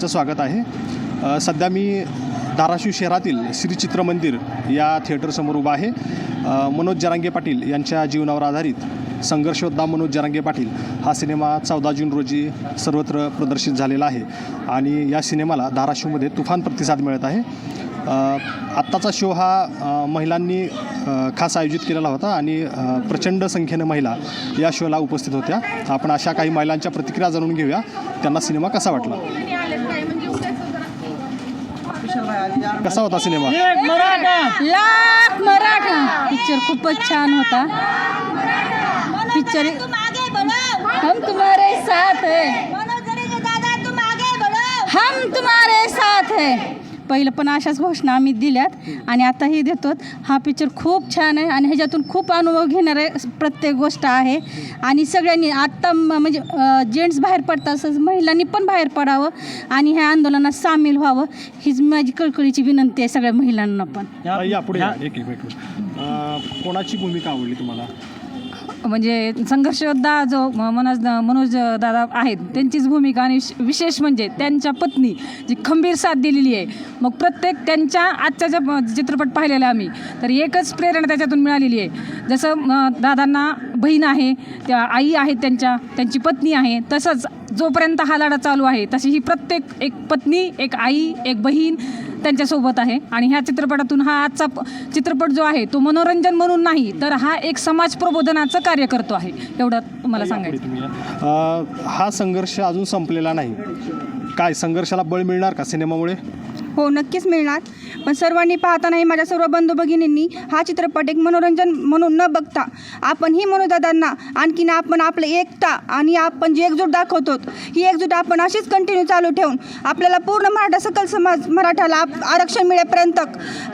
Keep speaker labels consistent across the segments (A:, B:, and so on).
A: चं स्वागत आहे. सध्या मी धाराशिव शहरातील श्री चित्र मंदिर या थिएटरसमोर उभा आहे. मनोज जरांगे पाटील यांच्या जीवनावर आधारित संघर्षोद्धा मनोज जरांगे पाटील हा सिनेमा चौदा जून रोजी सर्वत्र प्रदर्शित झालेला आहे आणि या सिनेमाला धाराशिवमध्ये तुफान प्रतिसाद मिळत आहे. आत्ताचा शो हा महिलांनी खास आयोजित केलेला होता आणि प्रचंड संख्येनं महिला या शोला उपस्थित होत्या. आपण अशा काही महिलांच्या प्रतिक्रिया जाणून घेऊया. त्यांना सिनेमा कसा वाटला? कसा होता सिनेमा?
B: लाख मराठा. पिक्चर खूपच छान होता. पिक्चर हम तुम्हारे साथ है. हम तुम्हारे साथ है. पहिलं पण अशाच घोषणा आम्ही दिल्यात आणि आताही देतो हा पिक्चर खूप छान आहे आणि ह्याच्यातून खूप अनुभव घेणारे प्रत्येक गोष्ट आहे. आणि सगळ्यांनी आत्ता म- म्हणजे जेंट्स बाहेर पडतात तसंच महिलांनी पण बाहेर पडावं आणि ह्या आंदोलनात सामील व्हावं हीच माझी कळकळीची विनंती आहे सगळ्या महिलांना पण.
A: या या पुढे या. एक एक मिनिट. अ, कोणाची भूमिका आवडली तुम्हाला?
C: म्हणजे संघर्षयोद्धा जो मनोज मनोज दादा आहेत त्यांचीच भूमिका आणि विशेष म्हणजे त्यांच्या पत्नी जी खंबीर साथ दिलेली आहे. मग प्रत्येक त्यांच्या आजच्या ज्या चित्रपट पाहिलेला आम्ही तर एकच प्रेरणा त्याच्यातून मिळालेली आहे. जसं दादांना बहीण आहे त्या आई आहेत त्यांच्या त्यांची पत्नी आहे तसंच जोपर्यंत हा लढा चालू आहे तशी ही प्रत्येक एक पत्नी एक आई एक बहीण त्यांच्यासोबत आहे. आणि ह्या चित्रपटातून हा आजचा चित्रपट जो आहे तो मनोरंजन म्हणून नाही तर हा एक समाज प्रबोधनाचं कार्य करतो आहे. एवढं मला सांगायचं.
A: हा संघर्ष अजून संपलेला नाही. काय संघर्षाला बळ मिळणार का सिनेमामुळे?
D: हो नक्कीच मिळणार. पण सर्वांनी पाहतानाही माझ्या सर्व बंधू भगिनींनी हा चित्रपट एक मनोरंजन म्हणून न बघता आपण ही मनोदादांना आणखीन आपण आपलं एकता आणि आपण जी एकजूट दाखवतो ही एकजूट आपण अशीच कंटिन्यू चालू ठेवून आपल्याला पूर्ण मराठा सकल समाज मराठाला आप- आरक्षण मिळेपर्यंत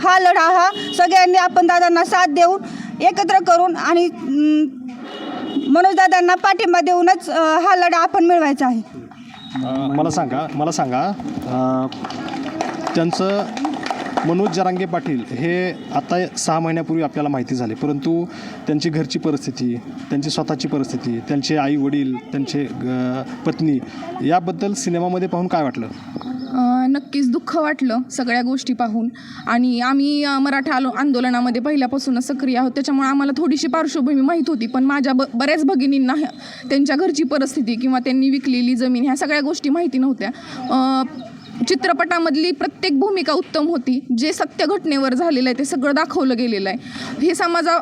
D: हा लढा हा सगळ्यांनी आपण दादांना साथ देऊन एकत्र करून आणि मनोजदादांना पाठिंबा देऊनच हा लढा आपण मिळवायचा आहे.
A: मला सांगा मला सांगा त्यांचं मनोज जरांगे पाटील हे आता सहा महिन्यापूर्वी आपल्याला माहिती झाले. परंतु त्यांची घरची परिस्थिती त्यांची स्वतःची परिस्थिती त्यांचे आई वडील त्यांचे ग- पत्नी याबद्दल सिनेमामध्ये पाहून काय वाटलं?
E: नक्कीच दुःख वाटलं सगळ्या गोष्टी पाहून. आणि आम्ही मराठा आलो आंदोलनामध्ये पहिल्यापासूनच सक्रिय आहोत. त्याच्यामुळे आम्हाला थोडीशी पार्श्वभूमी माहीत होती. पण माझ्या ब बऱ्याच भगिनींना त्यांच्या घरची परिस्थिती किंवा त्यांनी विकलेली जमीन ह्या सगळ्या गोष्टी माहिती नव्हत्या. चित्रपटामधली प्रत्येक भूमिका उत्तम होती. जे सत्य घटनेवर झालेलं आहे ते सगळं दाखवलं गेलेलं आहे. हे समाजा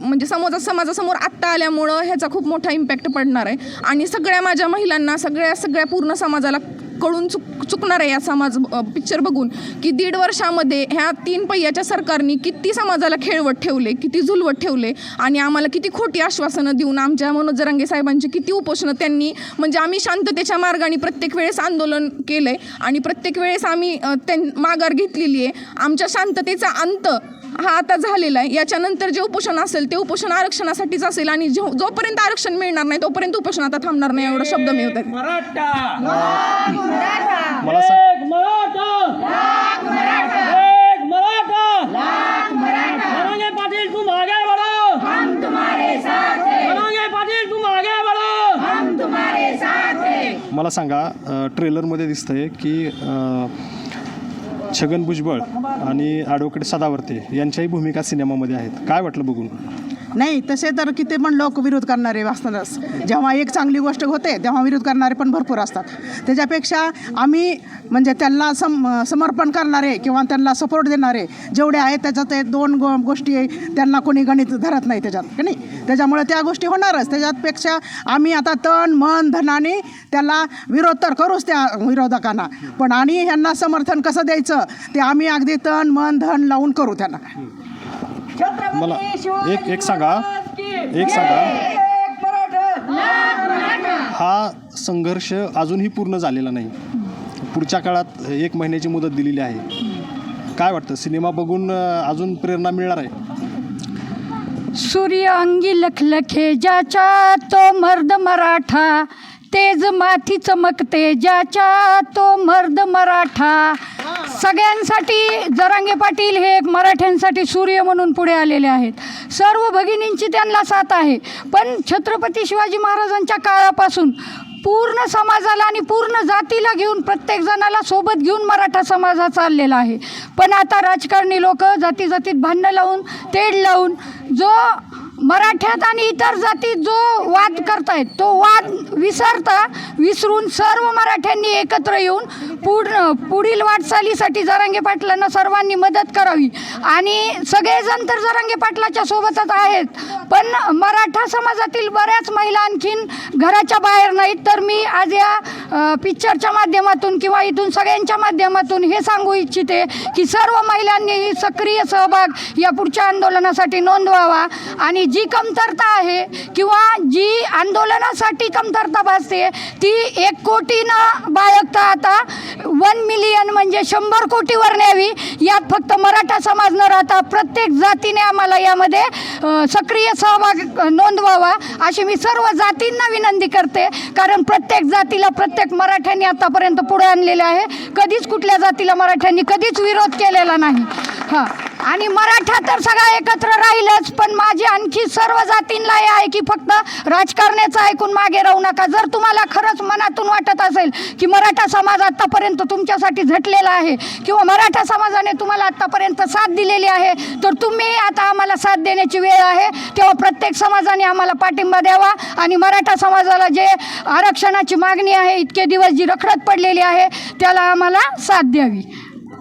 E: म्हणजे समाजा समाजासमोर आत्ता आल्यामुळं ह्याचा खूप मोठा इम्पॅक्ट पडणार आहे. आणि सगळ्या माझ्या महिलांना सगळ्या सगळ्या पूर्ण समाजाला कळून चुक चुकणार आहे या समाज पिक्चर बघून. की दीड वर्षामध्ये ह्या तीन पहियाच्या सरकारने किती समाजाला खेळवत ठेवले किती झुलवत ठेवले आणि आम्हाला किती खोटी आश्वासनं देऊन आमच्या मनोज जरांगे साहेबांची किती उपोषणं त्यांनी म्हणजे आम्ही शांततेच्या मार्गाने प्रत्येक वेळेस आंदोलन केलं आहे आणि प्रत्येक वेळेस आम्ही त्यां माघार घेतलेली आहे आमच्या शांततेचा अंत हा आता झालेला आहे. याच्यानंतर जे उपोषण असेल ते उपोषण आरक्षणासाठीच असेल आणि जो जोपर्यंत आरक्षण मिळणार नाही तोपर्यंत उपोषण आता थांबणार नाही एवढा शब्द मी होत
A: मला सांग
F: मनोज पाटिल तुम आगे बढ़ो हम तुम्हारे साथ हैं मनोज पाटिल तुम आगे बढ़ो हम तुम्हारे साथ हैं
A: मला सांगा ट्रेलरमध्ये दिसतंय की छगन भुजबळ आणि ॲडव्होकेट सदावर्ते यांच्याही भूमिका सिनेमामध्ये आहेत. काय वाटलं बघून?
G: नाही तसे तर किती पण लोक विरोध करणारे असतातच. जेव्हा एक चांगली गोष्ट होते तेव्हा विरोध करणारे पण भरपूर असतात. त्याच्यापेक्षा आम्ही म्हणजे त्यांना सम समर्पण करणारे किंवा त्यांना सपोर्ट देणारे जेवढे आहेत त्याच्यात ते दोन गो गोष्टी आहे, त्यांना कोणी गणित धरत नाही त्याच्यात की नाही? त्याच्यामुळे त्या गोष्टी होणारच. त्याच्यापेक्षा आम्ही आता तण मन धनाने त्याला विरोध तर करूच त्या विरोधकांना. पण आणि ह्यांना समर्थन कसं द्यायचं? ते आम्ही अगदी तण मन धन लावून करू त्यांना.
A: मला एक एक सांगा. एक सांगा. हा संघर्ष अजूनही पूर्ण झालेला नाही. पुढच्या काळात एक महिन्याची मुदत दिलेली आहे. काय वाटतं? सिनेमा बघून अजून प्रेरणा मिळणार आहे?
B: सूर्य अंगी लखलखे ज्याचा तो मर्द मराठा.
H: तेज माथी चमकते ज्याच्या तो मर्द मराठा. सगळ्यांसाठी जरांगे पाटील हे एक मराठ्यांसाठी सूर्य म्हणून पुढे आलेले आहेत. सर्व भगिनींची त्यांना साथ आहे. पण छत्रपती शिवाजी महाराजांच्या काळापासून पूर्ण समाजाला आणि पूर्ण जातीला घेऊन प्रत्येक जणाला सोबत घेऊन मराठा समाज हा चाललेला आहे. पण आता राजकारणी लोक जाती जातीत भांडणं लावून तेढ लावून जो मराठ्यात आणि इतर जातीत जो वाद करतायत तो वाद विसरता विसरून सर्व मराठ्यांनी एकत्र येऊन पुढ पुढील वाटचालीसाठी जरांगे पाटलांना सर्वांनी मदत करावी. आणि सगळेजण तर जरांगे पाटलाच्या सोबतच आहेत पण मराठा समाजातील बऱ्याच महिला आणखीन घराच्या बाहेर नाहीत. तर मी आज या पिक्चरच्या माध्यमातून किंवा इथून सगळ्यांच्या माध्यमातून हे सांगू इच्छिते की सर्व महिलांनीही सक्रिय सहभाग या पुढच्या आंदोलनासाठी नोंदवावा आणि जी कमतरता आहे किंवा जी आंदोलनासाठी कमतरता भासते ती एक कोटीनं बाळगता आता वन मिलियन म्हणजे शंभर कोटीवर न्यावी यात फक्त मराठा समाज न राहता प्रत्येक जातीने आम्हाला यामध्ये सक्रिय सहभाग नोंदवावा अशी मी सर्व जातींना विनंती करते. कारण प्रत्येक जातीला प्रत्येक मराठ्यांनी आतापर्यंत पुढे आणलेले आहे. कधीच कुठल्या जातीला मराठ्यांनी कधीच विरोध केलेला नाही. हां. आणि मराठा तर सगळा एकत्र राहीलच पण माझी आणखी सर्व जातींना हे आहे की फक्त राजकारणाचं ऐकून मागे राहू नका. जर तुम्हाला खरंच मनातून वाटत असेल की मराठा समाज आत्तापर्यंत तुमच्यासाठी झटलेला आहे किंवा मराठा समाजाने तुम्हाला आत्तापर्यंत साथ दिलेली आहे तर तुम्ही आता आम्हाला साथ देण्याची वेळ आहे. तेव्हा प्रत्येक समाजाने आम्हाला पाठिंबा द्यावा आणि मराठा समाजाला जे आरक्षणाची मागणी आहे इतके दिवस जी रखडत पडलेली आहे त्याला आम्हाला साथ द्यावी.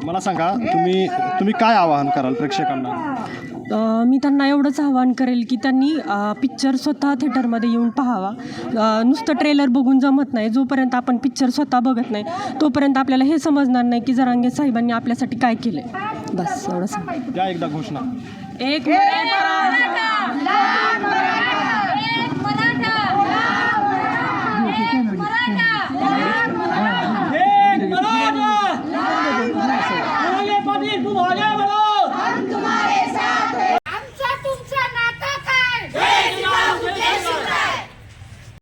A: मला सांगा तुम्ही तुम्ही काय आवाहन कराल प्रेक्षकांना?
I: मी त्यांना एवढंच आवाहन करेल की त्यांनी पिक्चर स्वतः थिएटरमध्ये येऊन पाहावा. नुसतं ट्रेलर बघून जमत नाही. जोपर्यंत आपण पिक्चर स्वतः बघत नाही तोपर्यंत आपल्याला हे समजणार नाही की जरांगे साहेबांनी आपल्यासाठी काय केलं बस एवढं सांग
A: एकदा घोषणा.
I: एक